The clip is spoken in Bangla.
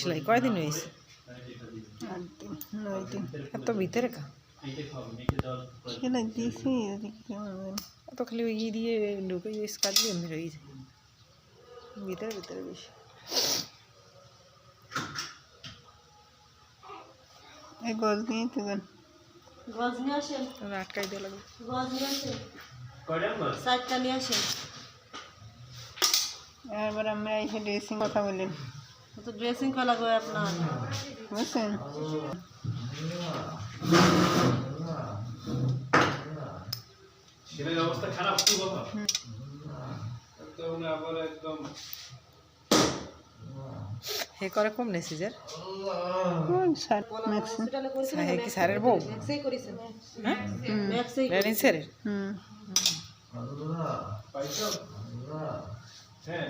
সেলাই কয়দিন হয়েছে এত ভিতরে কা? সেলাই দিয়েছি। এত খালি ওই দিয়ে ঢুকে ইউজ কাটলে এমনি রয়ে ভিতরে ভিতরে বেশি। এই গজ নিয়ে তো গান গজ নিয়ে আসেন। আটকাই দেওয়া লাগবে। গজ নিয়ে আসেন। চারটা নিয়ে আসেন। এবার আমরা এসে ড্রেসিং কথা বললেন তো ড্রেসিং করা লাগবে আপনার। বুঝছেন? ছেলের অবস্থা খারাপ কি বাবা একদম আবার একদম। হে করে কম নেই সিজার শার্ট ম্যাক্সি হসপিটালে করেছিলেন হে কি স্যারের বউ? হ্যাঁ? স্যারের? হুম। হ্যাঁ।